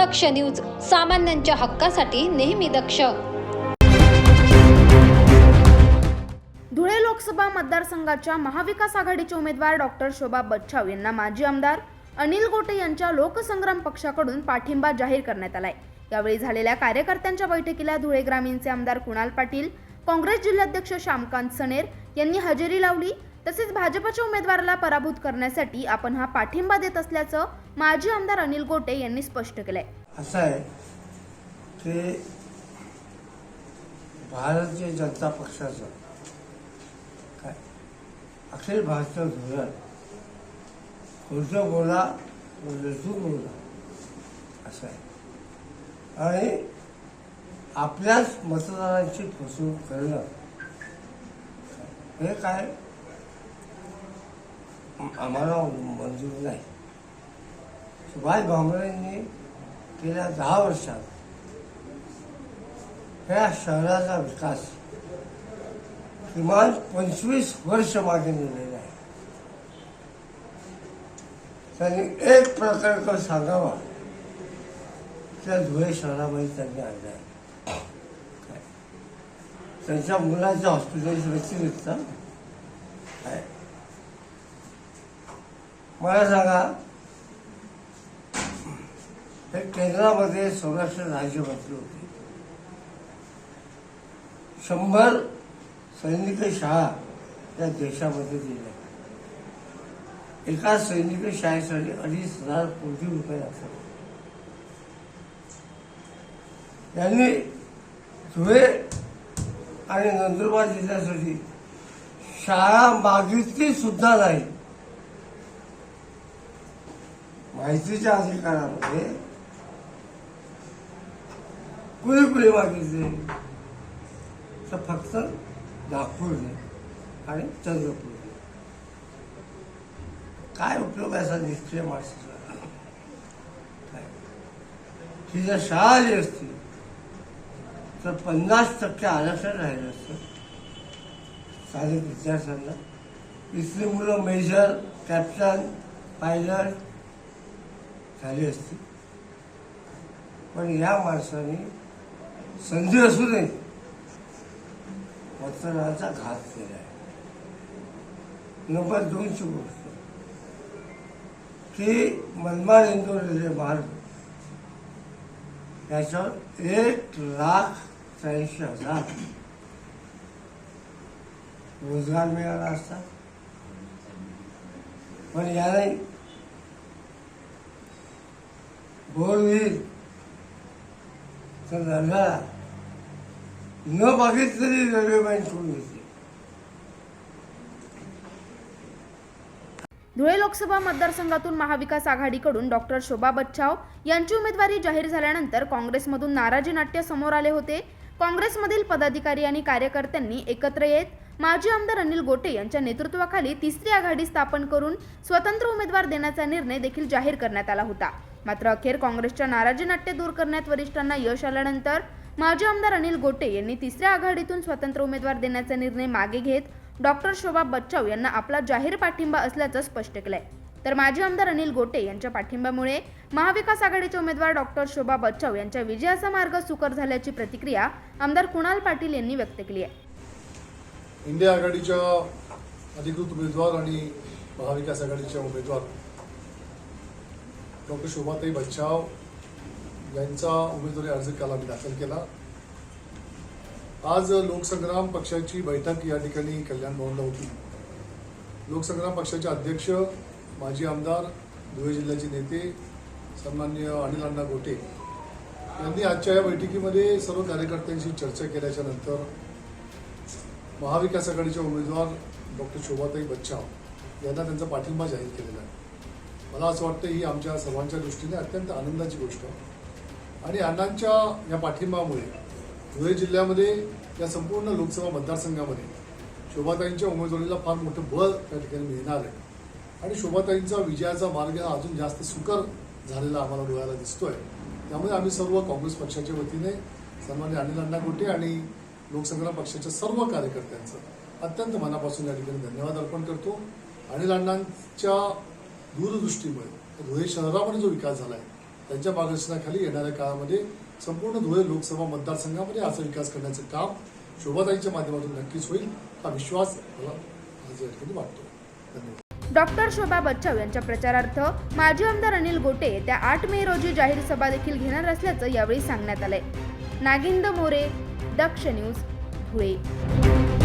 दक्ष news सामान्यांच्या हक्कासाठी नेहमी दक्ष. धुळे लोकसभा मतदारसंघाच्या महाविकास आघाडीचे उमेदवार डॉक्टर शोभा बच्छाव यांना माजी आमदार अनिल गोटे यांच्या लोकसंग्राम पक्षाकडून पाठिंबा जाहीर करण्यात आलाय. यावेळी झालेल्या कार्यकर्त्यांच्या बैठकीला धुळे ग्रामीणचे आमदार कुणाल पाटील काँग्रेस जिल्हाध्यक्ष श्यामकांत सनेर यांनी हजेरी लावली. तसेच भाजपच्या उमेदवाराला पराभूत करण्यासाठी आपण हा पाठिंबा देत असल्याचं माजी आमदार अनिल गोटे यांनी स्पष्ट केलंय. असं आहे की भारतीय जनता पक्षाचं काय? अखिल भारतीय धोरण खोटं बोला लसूण बोला असं आहे. आणि आपल्याच मतदारांची फसवणूक करणं हे काय? आम्हाला मंजूर नाही. सुभाष भामरेंनी गेल्या दहा वर्षात या शहराचा विकास किमान पंचवीस वर्ष मागे नेलेला आहे. त्यांनी एक प्रकल्प सांगावा? त्या धुळे शहरामध्ये त्यांनी आणला आहे त्यांच्या मुलाच्या हॉस्पिटल व्यतिरिक्त आहे. मला सांगा हे केंद्रामध्ये संरक्षण राज्यमंत्री होते. शंभर सैनिक शाळा या देशामध्ये दिल्या एका सैनिक शाळेसाठी अडीच हजार कोटी रुपये लागतात. यांनी धुळे आणि नंदुरबार जिल्ह्यासाठी शाळा मागितली सुद्धा नाही. माहितीच्या अधिकारामध्ये कुणी कुणी मागितले तर फक्त नागपूरने आणि चंद्रपूरने काय उपयोग आहे असा निष्क्रिय माणसाचा? ही जर शाळा आली असती तर पन्नास टक्के आरक्षण राहिलं असतं. स्थानिक विद्यार्थ्यांना. इथली मुलं मेजर कॅप्टन पायलट झाली असती. पण या माणसाने संधी असू नये मतदानाचा घात केला आहे नंबर दोनची गोष्ट. की मनमाड इंदोर रेल्वे मार्ग याच्यावर एक लाख त्र्याऐंशी हजार. रोजगार मिळाला असता. पण याने बोरविहीर तर नरनाळा न बघितलेली रेल्वे सोडून घेतली धुळे लोकसभा मतदारसंघातून महाविकास आघाडीकडून डॉक्टर शोभा बच्चाव यांची उमेदवारी जाहीर झाल्यानंतर काँग्रेसमधून नाराजी नाट्य समोर आले होते. काँग्रेसमधील पदाधिकारी आणि कार्यकर्त्यांनी एकत्र येत माजी आमदार अनिल गोटे यांच्या नेतृत्वाखाली तिसरी आघाडी स्थापन करून स्वतंत्र उमेदवार देण्याचा निर्णय देखील जाहीर करण्यात आला होता. मात्र अखेर काँग्रेसच्या नाराजी नाट्य दूर करण्यात वरिष्ठांना यश आल्यानंतर माजी आमदार अनिल गोटे यांनी तिसऱ्या आघाडीतून स्वतंत्र उमेदवार देण्याचा निर्णय मागे घेत डॉक्टर शोभा बच्चाव यांना आपला जाहीर पाठिंबा असल्याचं स्पष्ट केलंय. तर माजी आमदार अनिल गोटे यांच्या पाठिंब्यामुळे महाविकास आघाडीचे उमेदवार डॉक्टर शोभा बच्चाव यांच्या विजयाचा मार्ग सुकर झाल्याची प्रतिक्रिया आमदार कुणाल पाटील यांनी व्यक्त केली आहे. इंडिया आघाडीच्या अधिकृत उमेदवार आणि महाविकास आघाडीच्या उमेदवार डॉक्टर शोभाताई बच्चाव यांचा उमेदवारी अर्ज काल आम्ही दाखल केला. आज लोकसंग्राम पक्षाची बैठक या ठिकाणी कल्याण भवनला होती. लोकसंग्राम पक्षाचे अध्यक्ष माजी आमदार धुळे जिल्ह्याचे नेते सन्मान्य अनिल अण्णा गोटे यांनी आजच्या या बैठकीमध्ये सर्व कार्यकर्त्यांशी चर्चा केल्याच्यानंतर महाविकास आघाडीच्या उमेदवार डॉक्टर शोभाताई बच्चाव यांना त्यांचा पाठिंबा जाहीर केलेला आहे. मला असं वाटतं ही आमच्या सर्वांच्या दृष्टीने अत्यंत आनंदाची गोष्ट आहे. आणि अण्णांच्या या पाठिंबामुळे धुळे जिल्ह्यामध्ये या संपूर्ण लोकसभा मतदारसंघामध्ये शोभाताईंच्या उमेदवारीला फार मोठं बळ त्या ठिकाणी मिळणार आहे. आणि शोभाताईंचा विजयाचा मार्ग हा अजून जास्त सुकर झालेला आम्हाला डोळ्याला दिसतोय. त्यामुळे आम्ही सर्व काँग्रेस पक्षाच्या वतीने सन्मान्य अनिल अण्णा गोटे आणि लोकसंग्राम पक्षाच्या सर्व कार्यकर्त्यांचं अत्यंत मनापासून या ठिकाणी धन्यवाद अर्पण करतो. अनिल अण्णांच्या दूरदृष्टीमुळे. धुळे शहरामध्ये जो विकास झाला आहे त्यांच्या मार्गदर्शनाखाली येणाऱ्या काळामध्ये संपूर्ण धुळे लोकसभा मतदारसंघामध्ये असा विकास करण्याचं काम शोभाताईच्या माध्यमातून नक्कीच होईल हा विश्वास मला आज या ठिकाणी वाटतो धन्यवाद. डॉक्टर शोभा बच्चाव यांच्या प्रचारार्थ माजी आमदार अनिल गोटे त्या आठ मे रोजी जाहीर सभा देखील घेणार असल्याचं यावेळी सांगण्यात आलंय. नागिंद मोरे दक्ष न्यूज धुळे.